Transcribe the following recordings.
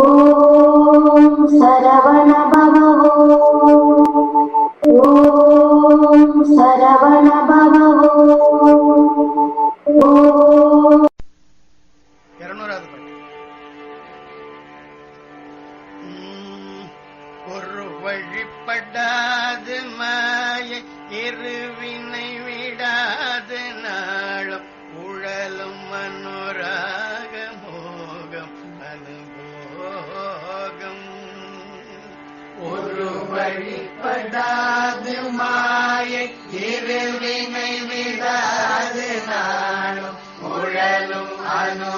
ॐ सरवण இருவினை விடாது நானும் உழலும் அனு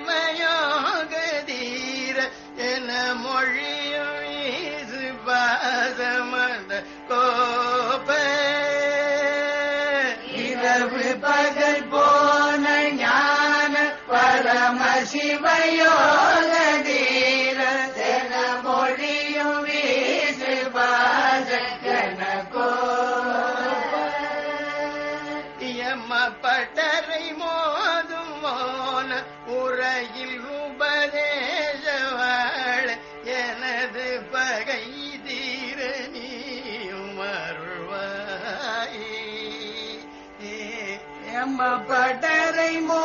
பரமசிவயோக தீர என மொழியு இது கோப. இரவு பகல் போன ஞான பரமசிவயோக உரையில் உபதேசவாழ எனது பகை தீர நீயும் அருள்வாயே. மோ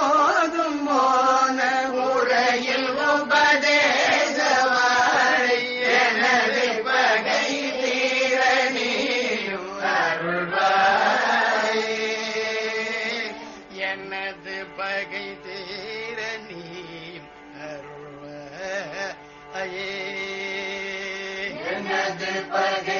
எனது பகை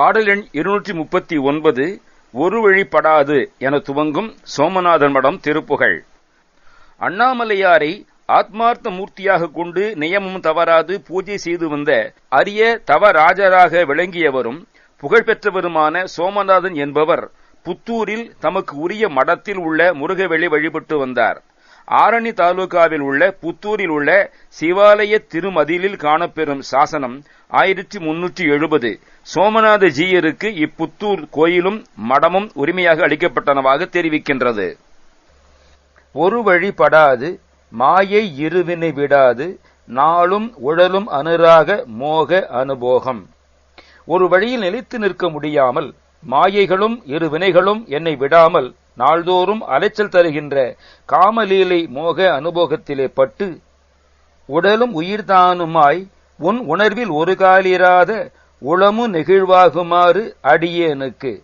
பாடல் எண் இருநூற்றி முப்பத்தி ஒன்பது ஒரு வழிப்படாது என துவங்கும் சோமநாதன் மடம் திருப்புகழ். அண்ணாமலையாரை ஆத்மார்த்த மூர்த்தியாக கொண்டு நியமம் தவறாது பூஜை செய்து வந்த அரிய தவராஜராக விளங்கியவரும் புகழ்பெற்றவருமான சோமநாதன் என்பவர் புத்தூரில் தமக்கு உரிய மடத்தில் உள்ள முருகவெளி வழிபட்டு வந்தார். ஆரணி தாலுகாவில் உள்ள புத்தூரில் உள்ள சிவாலய திருமதிலில் காணப்பெறும் சாசனம் ஆயிரத்தி முன்னூற்றி எழுபது. சோமநாத ஜீயருக்கு இப்புத்தூர் கோயிலும் மடமும் உரிமையாக அளிக்கப்பட்டனவாக தெரிவிக்கின்றது. ஒரு வழிபடாது மாயை இருவினை விடாது நாளும் உழலும் அனுராக மோக அனுபோகம். ஒரு வழியில் நிலைத்து நிற்க முடியாமல் மாயைகளும் இரு வினைகளும் என்னை விடாமல் நாள்தோறும் அலைச்சல் தருகின்ற காமலீலை மோக அனுபோகத்திலே பட்டு உடலும் உயிர்தானுமாய் உன் உணர்வில் ஒரு காலிராத உளமு நெகிழ்வாகுமாறு அடியேனுக்கு.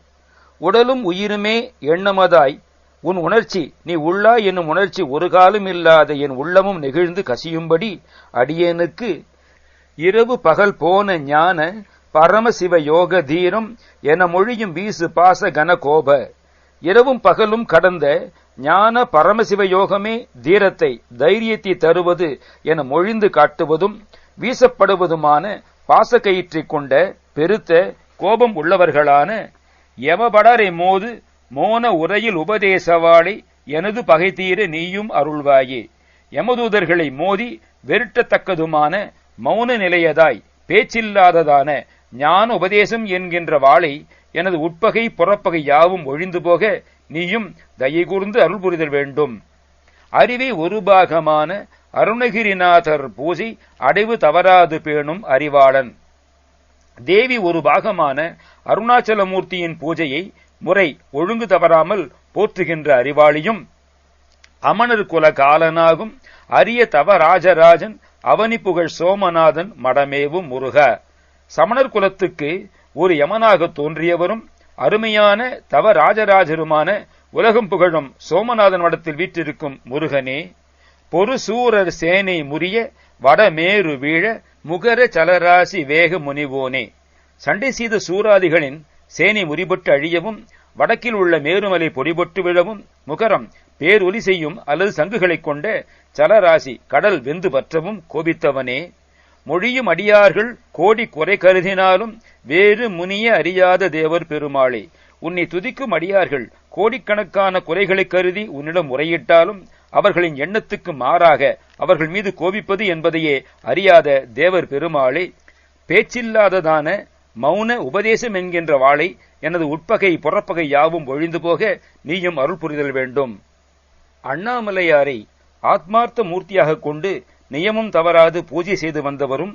உடலும் உயிருமே எண்ணமதாய் உன் உணர்ச்சி நீ உள்ளா என்னும் உணர்ச்சி ஒரு காலம் இல்லாத என் உள்ளமும் நெகிழ்ந்து கசியும்படி அடியேனுக்கு. இரவு பகல் போன ஞான பரமசிவ யோக தீரம் என மொழியும் வீசு பாச கன கோப இரவும் பகலும் கடந்த ஞான பரமசிவ யோகமே தீரத்தை தைரியத்தை தருவது என மொழிந்து காட்டுவதும் வீசப்படுவதுமான பாசக்கயிற்றைக் கொண்ட பெருத்த கோபம் உள்ளவர்களான எவபடரை மோது மோன உரையில் உபதேசவாளி எனது பகை தீர நீயும் அருள்வாயே. யமதூதர்களை மோதி வெறுட்டத்தக்கதுமான மௌன நிலையதாய் பேச்சில்லாததான ஞான உபதேசம் என்கின்ற வாளை எனது உட்பகை புறப்பகை யாவும் ஒழிந்து போக நீயும் தயை கூர்ந்து அருள் புரிதல் வேண்டும். அறிவை ஒரு பாகமான அருணகிரிநாதர் பூஜை அடைவு தவறாது பேணும் அறிவாளன். தேவி ஒரு பாகமான அருணாச்சலமூர்த்தியின் பூஜையை முறை ஒழுங்கு தவறாமல் போற்றுகின்ற அறிவாளியும் அமணர் குல காலனாகும் அரிய தவராஜராஜன் அவனி புகழ் சோமநாதன் மடமேவும் முருக. சமணர் குலத்துக்கு ஒரு யமனாக தோன்றியவரும் அருமையான தவ ராஜராஜருமான உலகம் புகழும் சோமநாதன் மடத்தில் வீற்றிருக்கும் முருகனே பொறுசூரர் சேனை முறிய வடமேரு வீழ முகர சலராசி வேக முனிவோனே. சண்டை செய்த சூராதிகளின் சேனை முறிபட்டு அழியவும் வடக்கில் உள்ள மேருமலை பொடிபட்டு விழவும் முகரம் பேரொலி செய்யும் அல்லது சங்குகளைக் கொண்ட சலராசி கடல் வெந்து பற்றவும் கோபித்தவனே. மொழியும் அடியார்கள் கோடி குறை கருதினாலும் வேறு முனிய அறியாத தேவர் பெருமாளே உன்னை துதிக்கும் அடியார்கள் கோடிக்கணக்கான குறைகளை கருதி உன்னிடம் முறையிட்டாலும் அவர்களின் எண்ணத்துக்கு மாறாக அவர்கள் மீது கோபிப்பது என்பதையே அறியாத தேவர் பெருமாளே பேச்சில்லாததான மௌன உபதேசம் என்கின்ற வாளை எனது உட்பகை புறப்பகை யாவும் ஒழிந்து போக நீயும் அருள் புரிதல் வேண்டும். அண்ணாமலையாரை ஆத்மார்த்த மூர்த்தியாக கொண்டு நியமம் தவறாது பூஜை செய்து வந்தவரும்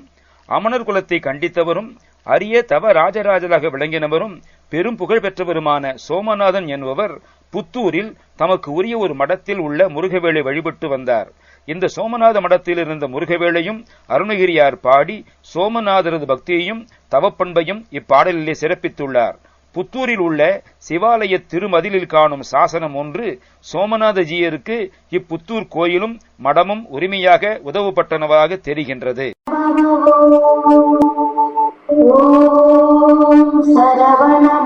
அமணர் குலத்தை கண்டித்தவரும் அரிய தவ ராஜராஜராக விளங்கினவரும் பெரும் புகழ் பெற்றவருமான சோமநாதன் என்பவர் புத்தூரில் தமக்கு உரிய ஒரு மடத்தில் உள்ள முருகவேளை வழிபட்டு வந்தார். இந்த சோமநாத மடத்தில் இருந்த முருகவேளையும் அருணகிரியார் பாடி சோமநாதரது பக்தியையும் தவப்பண்பையும் இப்பாடலிலே சிறப்பித்துள்ளார். புத்தூரில் உள்ள சிவாலய திருமதிலில் காணும் சாசனம் ஒன்று சோமநாதஜியருக்கு இப்புத்தூர் கோயிலும் மடமும் உரிமையாக உதவுபட்டனவாக தெரிகின்றது. Allah.